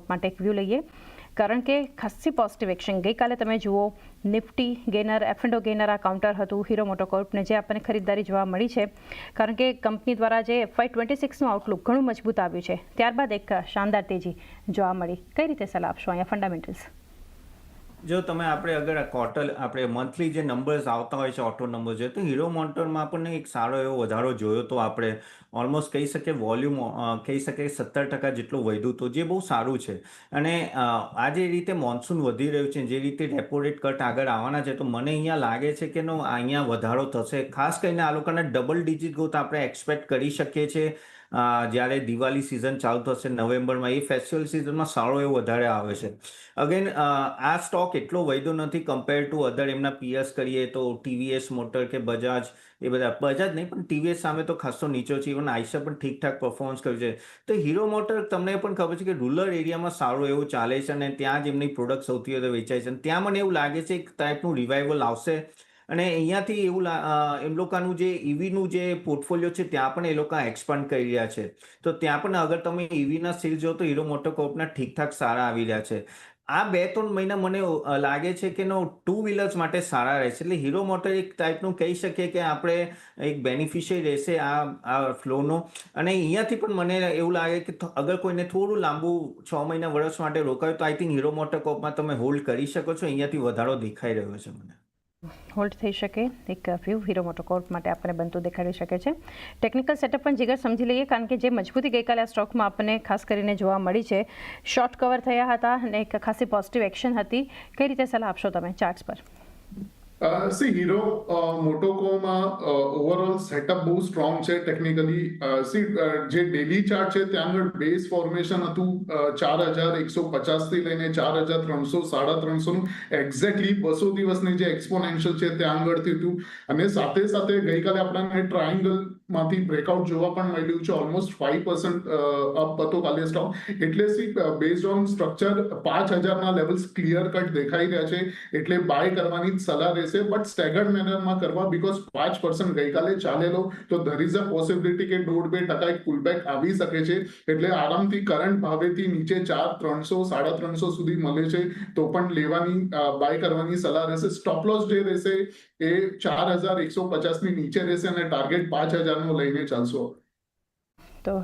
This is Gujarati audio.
કોર્પ માટે એક વ્યૂ લઈએ. કારણ કે ખાસ્સી પોઝિટિવ એક્શન ગઈકાલે તમે જુઓ Nifty gainer F and O gainer આ કાઉન્ટર હતું હીરો મોટોકોર્પને જે આપણને ખરીદદારી જોવા મળી છે. કારણ કે કંપની દ્વારા જે એફવાય ટ્વેન્ટી સિક્સનું આઉટલુક ઘણું મજબૂત આવ્યું છે. ત્યારબાદ એક શાનદાર તેજી જોવા મળી. કઈ રીતે સલાહ આપશો અહીંયા ફંડામેન્ટલ્સ જો તમે આપણે અગર આ ક્વાર્ટર આપણે મંથલી જે નંબર્સ આવતા હોય છે ઓટો નંબર જોઈએ તો હીરો મોટરમાં આપણને એક સારો એવો વધારો જોયો તો આપણે ઓલમોસ્ટ કહી શકીએ વોલ્યુમ કહી શકીએ સત્તર ટકા જેટલું વધ્યું તો, જે બહુ સારું છે. અને આ જે રીતે મોન્સૂન વધી રહ્યું છે, જે રીતે રેપો રેટ કટ આગળ આવવાના છે, તો મને અહીંયા લાગે છે કે નો અહીંયા વધારો થશે. ખાસ કરીને આ લોકોના ડબલ ડિજિટ ગ્રોથ આપણે એક્સપેક્ટ કરી શકીએ છીએ. જ્યારે દિવાળી સિઝન ચાલુ થશે નવેમ્બરમાં, એ ફેસ્ટિવલ સિઝનમાં સારો એવો વધારે આવે છે. અગેન આ સ્ટોક એટલો વૈધો નથી કમ્પેર ટુ અધર એમના પીએસ કરીએ તો ટીવીએસ મોટર કે બજાજ એ બધા. બજાજ નહીં, પણ ટીવીએસ સામે તો ખાસો નીચો છે. ઇવન આઈસા પણ ઠીકઠાક પરફોર્મન્સ કર્યું છે. તો હીરો મોટર તમને પણ ખબર છે કે રૂરલ એરિયામાં સારું એવું ચાલે છે અને ત્યાં જ એમની પ્રોડક્ટ સૌથી વધારે વેચાય છે. ત્યાં મને એવું લાગે છે એક ટાઈપનું રિવાઇવલ આવશે. અને અહીંયાથી એવું એમ લોકોનું જે ઈવીનું જે પોર્ટફોલિયો છે, ત્યાં પણ એ લોકો એક્સપાન્ડ કરી રહ્યા છે. તો ત્યાં પણ અગર તમે ઈવીના સેલ જો તો હીરો મોટોકોપના ઠીકઠાક સારા આવી રહ્યા છે. આ બે ત્રણ મહિના મને લાગે છે કે નો ટુ વ્હીલર્સ માટે સારા રહેશે એટલે હીરો મોટર એક ટાઈપનું કહી શકીએ કે આપણે એક બેનિફિશિયરી રહેશે આ આ ફ્લોનો. અને અહીંયાથી પણ મને એવું લાગે કે અગર કોઈને થોડું લાંબુ છ મહિના વર્ષ માટે રોકાયું તો આઈ થિંક હીરો મોટર કોપમાં તમે હોલ્ડ કરી શકો છો. અહીંયાથી વધારો દેખાઈ રહ્યો છે મને. હોલ્ડ થઈ શકે. એક વ્યૂ હીરો મોટોકોર્પ માટે આપણને બનતું દેખાડી શકે છે. ટેકનિકલ સેટઅપ પણ જીગર સમજી લઈએ, કારણ કે જે મજબૂતી ગઈકાલે આ સ્ટોકમાં આપણને ખાસ કરીને જોવા મળી છે. શોર્ટ કવર થયા હતા અને એક ખાસી પોઝિટિવ એક્શન હતી. કઈ રીતે સલાહ આપશો તમે ચાર્ટ્સ પર? સી હીરો મોટોકોમાં ઓવરઓલ સેટઅપ બહુ સ્ટ્રોંગ છે ટેકનિકલી સી જે ડેલી ચાર્ટ છે, ત્યાં આગળ બેઝ ફોર્મેશન હતું ચાર હજાર એકસો પચાસથી લઈને ચાર હજાર ત્રણસો સાડા ત્રણસો નું એક્ઝેક્ટલી બસો દિવસની જે એક્સપોનેન્શિયલ છે, ત્યાં આગળથી હતું. અને સાથે સાથે ગઈકાલે આપણને ટ્રાયંગલમાંથી બ્રેકઆઉટ જોવા પણ મળ્યું છે. ઓલમોસ્ટ ફાઈવ પર્સન્ટ અપ હતો કાલે સ્ટોક એટલે સી બેઝ ઓન સ્ટ્રક્ચર પાંચ હજારના લેવલ્સ ક્લિયર કટ દેખાઈ રહ્યા છે. એટલે બાય કરવાની જ સલાહ રહેશે. બટ સ્ટેગર્ડ મેનરમાં કરવા બીકોઝ પાંચ પર્સન્ટ ગઈકાલે ચાલેલો, તો ધર ઇઝ અ પોસિબિલિટી કે દોઢ બે ટકા એક પુલબેક આવી શકે છે. એટલે આરામથી કરંટ ભાવેથી નીચે ચાર, ત્રણસો, સાડા ત્રણસો સુધી મળે છે. તો પણ લેવાની બાય કરવાની સલાહ રહેશે. સ્ટોપ લોસ જે રહેશે એ ચાર હજાર એકસો પચાસની નીચે રહેશે અને ટાર્ગેટ પાંચ હજારનો લઈને ચાલશો. તો